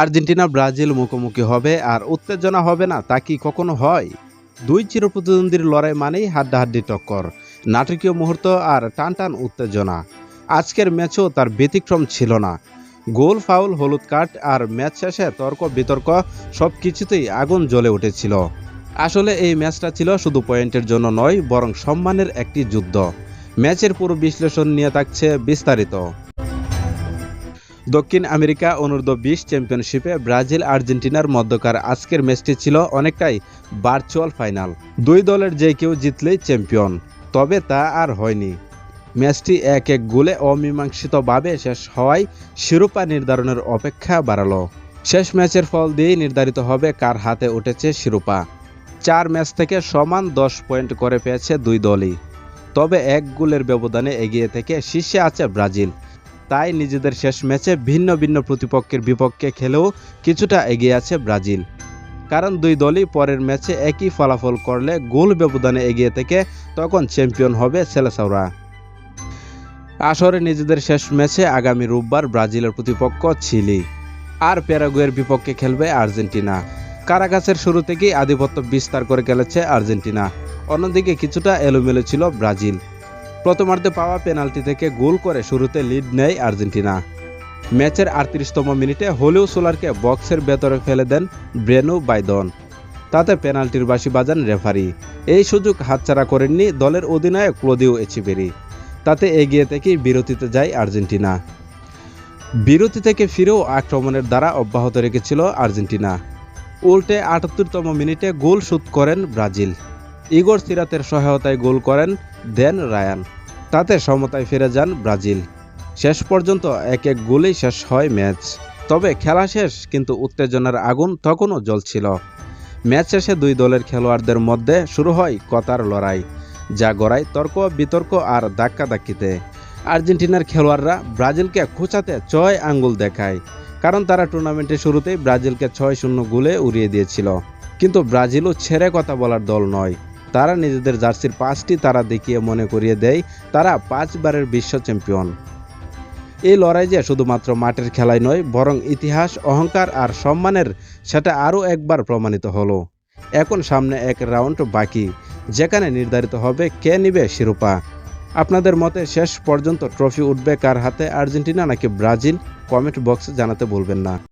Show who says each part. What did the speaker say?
Speaker 1: Argentina, Brazil মুখোমুখি হবে আর উত্তেজনা হবে না, তা কি কখনো হয়? দুই চিরপ্রতিদ্বন্দ্বীর লড়াই মানেই হাড্ডাহাড্ডি টক্কর, নাটকীয় মুহূর্ত আর টান টান উত্তেজনা। আজকের ম্যাচও তার ব্যতিক্রম ছিল না। গোল, ফাউল, হলুদ কার্ড আর ম্যাচ শেষে তর্ক, বিতর্ক সব কিছুতেই আগুন জ্বলে উঠেছিল। আসলে এই ম্যাচটা ছিল শুধু পয়েন্টের জন্য নয়, বরং সম্মানের একটি যুদ্ধ। ম্যাচের পুরো বিশ্লেষণ নিয়ে থাকছে বিস্তারিত। দক্ষিণ আমেরিকা অনূর্ধ্ব বিশ চ্যাম্পিয়নশিপে ব্রাজিল, আর্জেন্টিনার মধ্যকার আজকের ম্যাচটি ছিল অনেকটাই ভার্চুয়াল ফাইনাল। দুই দলের যে কেউ জিতলেই চ্যাম্পিয়ন, তবে তা আর হয়নি। ম্যাচটি এক এক গোলে অমীমাংসিতভাবে শেষ হওয়ায় শিরোপা নির্ধারণের অপেক্ষা বাড়ালো। শেষ ম্যাচের ফল দিয়েই নির্ধারিত হবে কার হাতে উঠেছে শিরোপা। চার ম্যাচ থেকে সমান দশ পয়েন্ট করে পেয়েছে দুই দলই। তবে এক গোলের ব্যবধানে এগিয়ে থেকে শীর্ষে আছে ব্রাজিল। তাই নিজেদের শেষ ম্যাচে ভিন্ন ভিন্ন প্রতিপক্ষের বিপক্ষে খেলেও কিছুটা এগিয়ে আছে ব্রাজিল। কারণ দুই দলই পরের ম্যাচে একই ফলাফল করলে গোল ব্যবধানে এগিয়ে থেকে তখন চ্যাম্পিয়ন হবে সেলেসাওরা আসরে নিজেদের শেষ ম্যাচে আগামী রোববার ব্রাজিলের প্রতিপক্ষ চিলি। আর প্যারাগুয়ের বিপক্ষে খেলবে আর্জেন্টিনা। কারাকাসের শুরু থেকেই আধিপত্য বিস্তার করে খেলেছে আর্জেন্টিনা। অন্যদিকে কিছুটা এলোমেলো ছিল ব্রাজিল। প্রথমার্ধে পাওয়া পেনাল্টি থেকে গোল করে শুরুতে লিড নেয় আর্জেন্টিনা। ম্যাচের আটত্রিশতম মিনিটে হলিউ সোলারকে বক্সের ভেতরে ফেলে দেন ব্রেনু বাইদন। তাতে পেনাল্টির বাসি বাজান রেফারি। এই সুযোগ হাতছাড়া করেননি দলের অধিনায়ক ক্লোদিও এচিবেরি তাতে এগিয়ে থেকেই বিরতিতে যায় আর্জেন্টিনা। বিরতি থেকে ফিরেও আক্রমণের দ্বারা অব্যাহত রেখেছিল আর্জেন্টিনা। উল্টে আটাত্তরতম মিনিটে গোল শোধ করেন ব্রাজিল। ইগর সিরাতের সহায়তায় গোল করেন দেন রায়ান। তাতে সমতায় ফিরে যান ব্রাজিল। শেষ পর্যন্ত এক এক গোলেই শেষ হয় ম্যাচ। তবে খেলা শেষ, কিন্তু উত্তেজনার আগুন তখনও জ্বলছিল। ম্যাচ শেষে দুই দলের খেলোয়াড়দের মধ্যে শুরু হয় কতার লড়াই, যা গড়ায় তর্ক, বিতর্ক আর ধাক্কাধাক্কিতে। আর্জেন্টিনার খেলোয়াড়রা ব্রাজিলকে খোঁচাতে ছয় আঙ্গুল দেখায়, কারণ তারা টুর্নামেন্টের শুরুতেই ব্রাজিলকে ছয় শূন্য গোলে উড়িয়ে দিয়েছিল। কিন্তু ব্রাজিলও ছেড়ে কথা বলার দল নয়। তারা নিজেদের জার্সির পাঁচটি তারা দেখিয়ে মনে করিয়ে দেয়, তারা পাঁচবারের বিশ্ব চ্যাম্পিয়ন। এই লড়াই যে শুধুমাত্র মাঠের খেলায় নয়, বরং ইতিহাস, অহংকার আর সম্মানের সেটা আরও একবার প্রমাণিত হলো। এখন সামনে এক রাউন্ড বাকি, যেখানে নির্ধারিত হবে কে নিবে শিরোপা। আপনাদের মতে শেষ পর্যন্ত ট্রফি উঠবে কার হাতে, আর্জেন্টিনা নাকি ব্রাজিল? কমেন্ট বক্সে জানাতে ভুলবেন না।